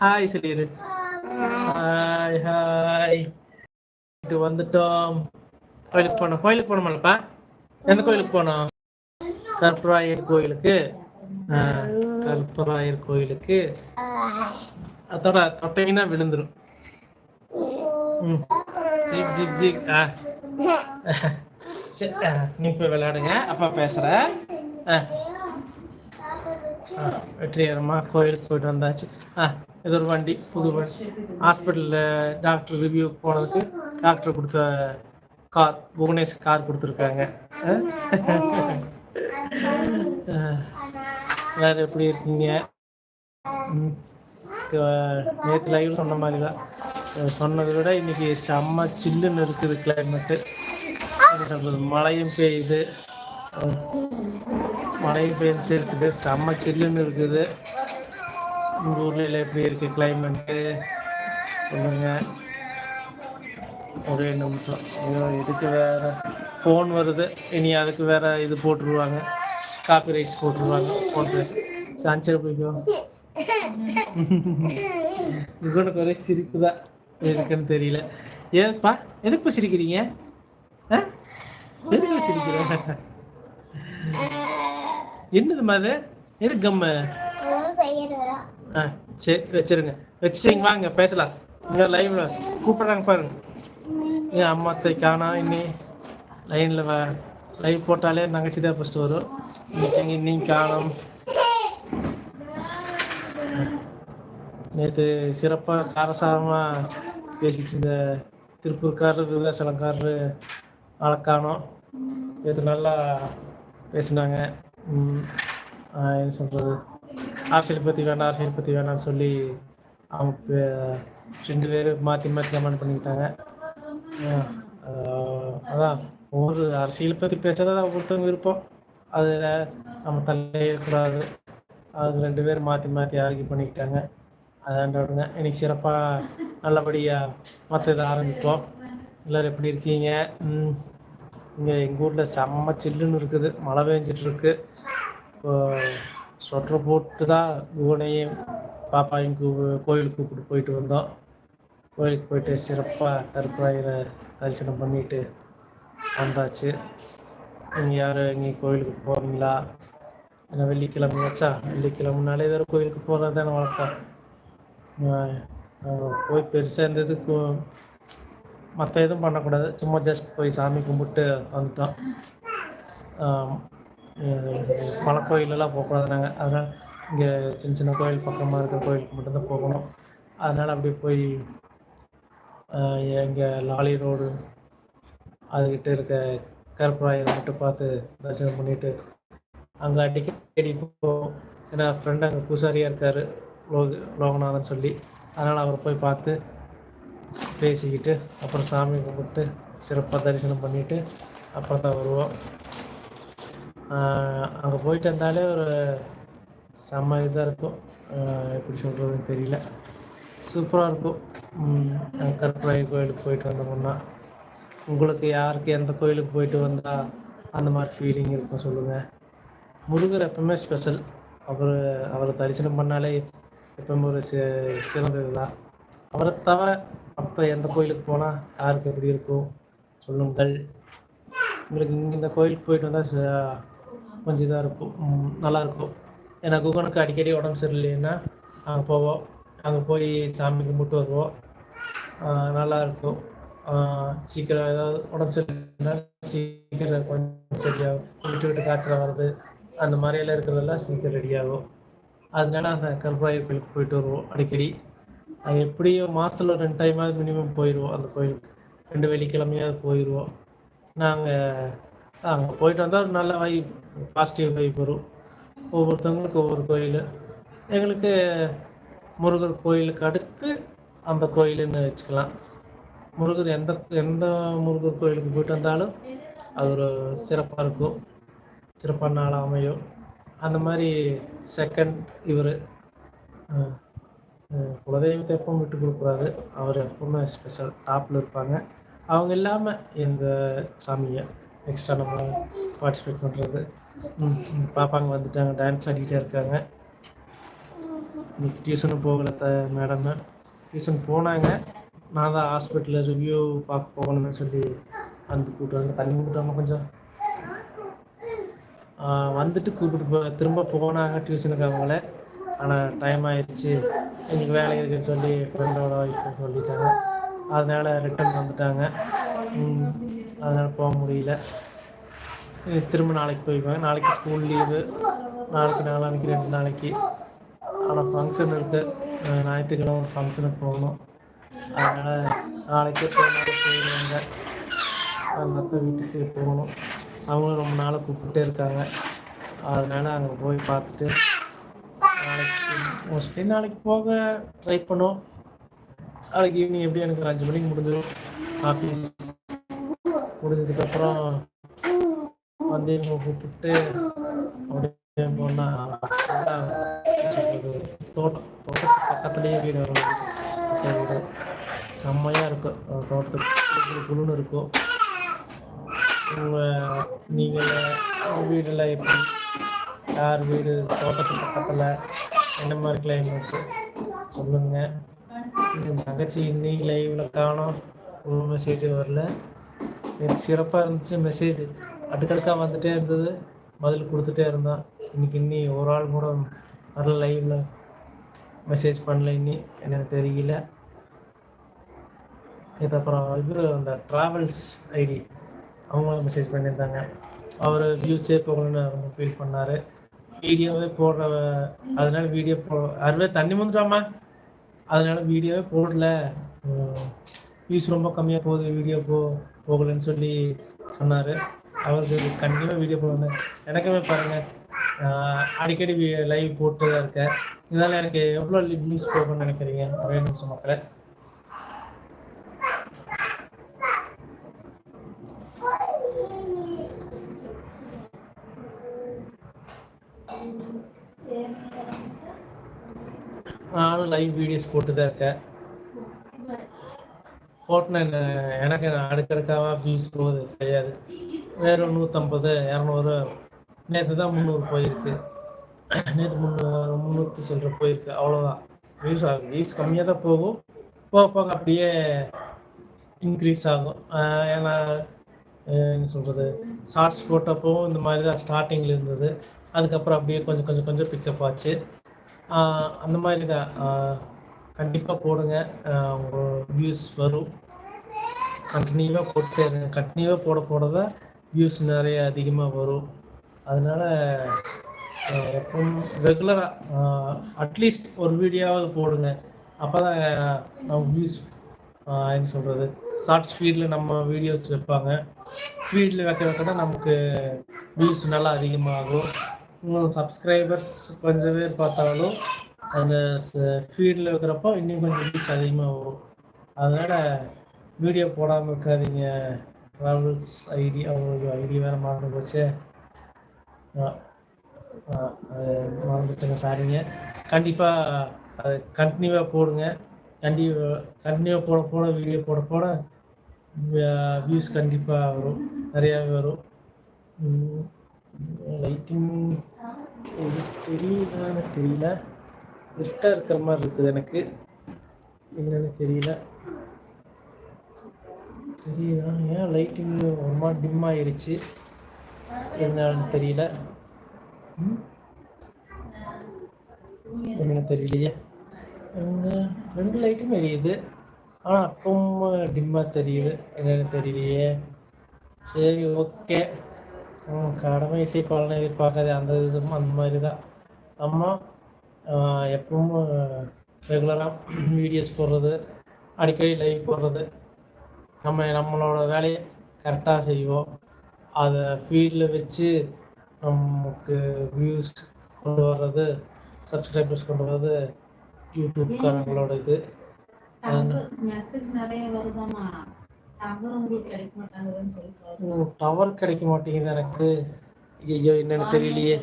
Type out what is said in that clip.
Hi சொல்லிடு hi hi இது வந்துட்டோம். கோயிலுக்கு போனோம். கோயிலுக்கு போனோம்லப்பா எந்த கோயிலுக்கு போனோம்? கற்பராயர் கோயிலுக்கு. ஆ, கற்பராயர் கோயிலுக்கு. அதோட தொட்டீங்கன்னா விழுந்துரும். ம். ஜிக் ஜிக் ஜிக். ஆ. நீ போய் விளையாடுங்க. அப்பா பேசுகிறேன் ஆ, வெற்றிகரமாக கோயிலுக்கு போயிட்டு வந்தாச்சு. ஆ இது ஒரு வண்டி புது வண்டி. ஹாஸ்பிட்டலில் டாக்டர் ரிவ்யூ போனதுக்கு டாக்டர் கொடுத்த கார் புவனேஷ் கார் கொடுத்துருக்காங்க. வேற எப்படி இருக்கீங்க? ம். லைவ் சொன்ன மாதிரி தான் சொன்னதை விட இன்னைக்கு செம்ம சில்லுன்னு இருக்குது கிளைமேட்டு என்ன சொல்கிறது மழையும் பெய்யுது. மழை மழையும் பெய்ஞ்சிட்டு இருக்குது. செம்ம சில்லுன்னு இருக்குது. உங்கள் ஊரில் எப்படி இருக்குது கிளைமேட்டு சொல்லுங்கள் ஒரே நிமிஷம். ஐயோ இதுக்கு வேற ஃபோன் வருது. இனி அதுக்கு வேற இது போட்டுருவாங்க. காப்பி ரைட்ஸ் போட்டுருவாங்க. ஃபோன் பேச சாஞ்சர் போய்க்கோ. இவனுக்கு ஒரே சிரிப்பு தான். எதுக்குன்னு தெரியல. ஏப்பா எதுக்குப்பா சிரிக்கிறீங்க? ஆ? எதுக்கு சிரிக்கிறேன் என்னதும்மா அது எதுக்கு கம்மு ஆ சரி வச்சிருங்க. வச்சுட்டீங்க வாங்க பேசலாம். இங்கே லைவ்ல கூப்பிட்றாங்க பாருங்க. என் அம்மா அத்தை காணா இன்னி லைனில் வ. லைவ் போட்டாலே தங்கச்சி தான் ஃபஸ்ட்டு வரும். இன்னைக்கு இன்னைக்கு காணும். நேற்று சிறப்பாக காரசாரமாக பேசிட்டு இருந்த திருப்பூர்காரர் விருதாசலங்காரர் அழக்கானோம் நேற்று நல்லா பேசினாங்க. என்ன சொல்கிறது அரசியல் பற்றி வேணாம் அரசியல் பற்றி வேணாம்னு சொல்லி அவங்க பே- ரெண்டு பேரும் மாற்றி மாற்றி கமெண்ட் பண்ணிக்கிட்டாங்க. அதான் ஒவ்வொரு அரசியல் பற்றி பேசுறது ஒருத்தவங்க விருப்பம் அதில் நம்ம தலையிடக்கூடாது. அது ரெண்டு பேரும் மாற்றி மாற்றி ஆர்கியூ பண்ணிக்கிட்டாங்க. அதாண்ட விடுங்க இன்னைக்கு சிறப்பாக நல்லபடியாக மற்ற இதை ஆரம்பிப்போம். எல்லோரும் எப்படி இருக்கீங்க? இங்கே எங்கள் ஊரில் செம்ம சில்லுன்னு இருக்குது. மழை பெஞ்சிட்டு இருக்கு இப்போ ஸ்வெட்டர் போட்டு தான் குவனையும் பாப்பாயும் கூ கோயிலுக்கு கூப்பிட்டு போயிட்டு வந்தோம். கோயிலுக்கு போயிட்டு சிறப்பாக கருப்பாயிரை தரிசனம் பண்ணிட்டு வந்தாச்சு. நீங்கள் யாரும் எங்கேயும் கோயிலுக்கு போகிறீங்களா ஏன்னா வெள்ளிக்கிழமை வச்சா வெள்ளிக்கிழமைனாலே வேறு கோயிலுக்கு போகிறது தானே வழக்கம் போய் பெருசாக இருந்தது மற்ற எதுவும் பண்ணக்கூடாது. சும்மா ஜஸ்ட் போய் சாமி கும்பிட்டு வந்துட்டோம். ஆம், மலை கோயிலெல்லாம் போகக்கூடாது நாங்கள் அதனால் இங்கே சின்ன சின்ன கோயில் பக்கமாக இருக்கிற கோயிலுக்கு மட்டும்தான் போகணும். அதனால் அப்படியே போய் இங்கே லாலி ரோடு அதுக்கிட்ட இருக்க கருப்பராயர் மட்டும் பார்த்து தரிசனம் பண்ணிட்டு அங்கே அடிக்கடி போவோம். ஏன்னா ஃப்ரெண்டு அங்கே பூசாரியாக இருக்கார். லோக லோகநாதன் சொல்லி. அதனால் அவரை போய் பார்த்து பேசிக்கிட்டு அப்புறம் சாமி கும்பிட்டு சிறப்பாக தரிசனம் பண்ணிவிட்டு அப்புறம் தான் வருவோம். அங்கே போயிட்டு வந்தாலே ஒரு செம்ம இதாக இருக்கும். எப்படி சொல்கிறதுன்னு தெரியல. சூப்பராக இருக்கும். உம், கோயிலுக்கு போயிட்டு வந்தோம்னா உங்களுக்கு யாருக்கு எந்த கோயிலுக்கு போயிட்டு வந்தால் அந்த மாதிரி ஃபீலிங் இருக்கும் சொல்லுங்கள் முருகர் எப்பவுமே ஸ்பெஷல் அவர் அவரை தரிசனம் பண்ணாலே எப்பவுமே ஒரு சிறந்தது தான் அவரை தவிர அப்போ எந்த கோயிலுக்கு போனால் யாருக்கு எப்படி இருக்கும்? சொல்லுங்கள். உங்களுக்கு இங்கே இந்த கோயிலுக்கு போயிட்டு வந்தால் கொஞ்சம் இதாக இருக்கும். நல்லாயிருக்கும் ஏன்னா குகனுக்கு அடிக்கடி உடம்பு சரியில்லைன்னா அங்கே போவோம். அங்கே போய் சாமி கும்பிட்டு வருவோம். நல்லாயிருக்கும் சீக்கிரம் ஏதாவது உடம்பு சரியில்லைன்னா சீக்கிரம் கொஞ்சம் சரியாகும். விட்டு விட்டு காய்ச்சல் வர்றது அந்த மாதிரியெல்லாம் இருக்கிறதெல்லாம் சீக்கிரம் ரெடியாகும் அதனால அந்த கருப்பராயர் கோயிலுக்கு போயிட்டு வருவோம் அடிக்கடி. அது எப்படியும் மாதத்துல ரெண்டு டைமாவது மினிமம் போயிடுவோம் அந்த கோயிலுக்கு. ரெண்டு வெள்ளிக்கிழமையாவது போயிடுவோம் நாங்கள் அங்கே போயிட்டு வந்தால் ஒரு நல்ல வைப் பாசிட்டிவ் வைப் வரும். ஒவ்வொருத்தவங்களுக்கு ஒவ்வொரு கோயில். எங்களுக்கு முருகர் கோயிலுக்கு அடுத்து அந்த கோயிலுன்னு வச்சுக்கலாம். முருகர் எந்த எந்த முருகர் கோயிலுக்கு போயிட்டு வந்தாலும் அது ஒரு சிறப்பாக இருக்கும். சிறப்பான நாளாக அமையும். அந்த மாதிரி செகண்ட் இவர். குலதெய்வத்தை எப்பவும் விட்டு கொடுக்கூடாது அவர் எப்பவுமே ஸ்பெஷல் டாப்பில் இருப்பாங்க. அவங்க இல்லாமல் எங்கள் சாமியை எக்ஸ்ட்ரா நம்ம பார்ட்டிசிபேட் பண்ணுறது பாப்பாங்க வந்துட்டாங்க. டான்ஸ் ஆடிக்கிட்டே இருக்காங்க. இன்னைக்கு டியூஷனும் போகல த மேடம் டியூஷன் போனாங்க. நான் தான் ஹாஸ்பிட்டலில் ரிவ்யூ பார்க்க போகணும்னு சொல்லி வந்து கூப்பிட்டு வந்து தண்ணி கொடுத்தாம கொஞ்சம். வந்துட்டு கூப்பிட்டு போ திரும்ப போனாங்க டியூஷனுக்கு அவங்கள. ஆனால் டைம் ஆயிடுச்சு. இன்னைக்கு வேலை இருக்குன்னு சொல்லி ஃப்ரெண்டோட ஒய்ஃப் சொல்லிட்டாங்க. அதனால் ரிட்டர்ன் வந்துட்டாங்க. அதனால் போக முடியல. திரும்ப நாளைக்கு போய்க்குவாங்க. நாளைக்கு ஸ்கூல் லீவு நாளைக்கு நாளான்னைக்கு ரெண்டு நாளைக்கு. ஆனால் ஃபங்க்ஷன் இருக்குது ஞாயிற்றுக்கிழமை ஒரு ஃபங்க்ஷனுக்கு போகணும். அதனால் நாளைக்கு போயிடுவாங்க. அந்த அத்தை வீட்டுக்கு போகணும். அவங்களும் ரொம்ப நாளாக கூப்பிட்டே இருக்காங்க. அதனால் அங்கே போய் பார்த்துட்டு சரி நாளைக்கு போக ட்ரை பண்ணோம் நாளைக்கு ஈவினிங் எப்படி எனக்கு ஒரு அஞ்சு மணிக்கு முடிஞ்சிடும். ஆஃபீஸ் முடிஞ்சதுக்கப்புறம் வந்து இவங்க கூப்பிட்டு அப்படியே போனால் தோட்டம் தோட்டத்துக்கு பக்கத்துலேயே வீடு வரும் வீடு. செம்மையாக இருக்கும். தோட்டத்துக்கு குழுன்னு குளுன்னு இருக்கும். உங்கள் நீங்கள் வீடெல்லாம் எப்படி? யார் வீடு? தோட்டத்துக்கு பக்கத்தில்? என்ன மாதிரி கிளைமேட்டு சொல்லுங்கள் என் தங்கச்சி இன்னைக்கு லைவில் காணோம். ஒரு மெசேஜ் வரல. எனக்கு சிறப்பாக இருந்துச்சு மெசேஜ் அடுக்கடுக்காக வந்துட்டே இருந்தது. பதில் கொடுத்துட்டே இருந்தான். இன்னைக்கு இன்னி ஒரு ஆள் கூட வரல லைவில் மெசேஜ் பண்ணல இன்னி. எனக்கு தெரியல. இது அப்புறம் இவர் அந்த ட்ராவல்ஸ் ஐடி அவங்களும் மெசேஜ் பண்ணியிருந்தாங்க. அவர் வியூஸே போகணும்னு ரொம்ப ஃபீல் பண்ணார். வீடியோவே போடுற அதனால வீடியோ போ அதுவே தண்ணி முந்துட்டாமா அதனால வீடியோவே போடல. வியூஸ் ரொம்ப கம்மியாக போகுது வீடியோ போ போகலன்னு சொல்லி சொன்னார். அவருக்கு கண்டிப்பாக வீடியோ போடணும். எனக்குமே பாருங்கள் அடிக்கடி லைவ் போட்டு தான் இருக்கேன். இதனால் எனக்கு எவ்வளோ வியூஸ் போகணும்னு நினைக்கிறீங்க? சொன்ன மக்களை நானும் லைவ் வீடியோஸ் போட்டு தான் இருக்கேன். போட்டேன் எனக்கு அடுக்கடுக்காக வியூஸ் போகுது கிடையாது. வேறு நூற்றம்பது இரநூறு நேற்று தான் முந்நூறு போயிருக்கு. நேற்று முந்நூறு முந்நூற்றி சில்லற போயிருக்கு அவ்வளோதான் வியூஸ் ஆகும் வியூஸ் கம்மியாக தான் போகும். போக போக அப்படியே இன்க்ரீஸ் ஆகும். ஏன்னா என்ன சொல்கிறது ஷார்ட்ஸ் போட்டப்போ இந்த மாதிரி தான் ஸ்டார்டிங்கில் இருந்தது. அதுக்கப்புறம் அப்படியே கொஞ்சம் கொஞ்சம் கொஞ்சம் பிக்கப் ஆச்சு. அந்த மாதிரி தான். கண்டிப்பாக போடுங்க. வியூஸ் வரும். கண்டினியூவாக போட்டு கண்டினியூவாக போட போட தான் வியூஸ் நிறைய அதிகமாக வரும். அதனால் எப்பவும் ரெகுலராக அட்லீஸ்ட் ஒரு வீடியோவாவது போடுங்க. அப்போ தான் நம்ம வியூஸ் என்ன சொல்கிறது ஷார்ட்ஸ் ஃபீடில் நம்ம வீடியோஸ் வைப்பாங்க. ஃபீடில் வைக்க வைக்க தான் நமக்கு வியூஸ் நல்லா அதிகமாகும். இன்னும் சப்ஸ்கிரைபர்ஸ் கொஞ்சம் பேர் பார்த்தாலும் அந்த ஃபீல்டில் இருக்கிறப்போ இன்னும் கொஞ்சம் ரீச் அதிகமாக வரும். அதனால் வீடியோ போடாமல் இருக்காதீங்க. ட்ராவல்ஸ் ஐடி அவங்க ஐடி வேறு மறந்து போச்சு. அது மறந்துச்சுங்க சாரிங்க கண்டிப்பாக அது கண்டினியூவாக போடுங்க. கண்டினியூ கண்டினியூவாக போட போட வீடியோ போட போட வியூஸ் கண்டிப்பாக வரும். நிறையாவே வரும். லைட்டிங் இது தெரியுதான்னு தெரியல. இருட்டாக இருக்கிற மாதிரி இருக்குது எனக்கு. என்னன்னு தெரியல. தெரியுதா ஏன் லைட்டிங் ஒரு மாதிரி டிம் ஆயிடுச்சு என்னன்னு தெரியல. என்னன்னு தெரியலையே. ரெண்டு லைட்டும் எரியுது. ஆனால் அப்பவும் டிம்மாக தெரியுது. என்னன்னு தெரியலையே. சரி ஓகே கடமை இசை பலனை எதிர்பார்க்காது அந்த இதுவும் அந்த மாதிரி தான் நம்ம எப்பவும் ரெகுலராக வீடியோஸ் போடுறது அடிக்கடி லைவ் போடுறது நம்ம நம்மளோட வேலையை கரெக்டாக செய்வோம் அதை ஃபீல்டில் வச்சு நமக்கு வியூஸ் கொண்டு வர்றது சப்ஸ்கிரைபர்ஸ் கொண்டு வர்றது யூடியூப்காரங்களோட இது மெசேஜ் நிறைய வருதாமா டவர் கிடைக்க மாட்டேங்குது எனக்கு. ஐயோ என்னன்னு தெரியலையே.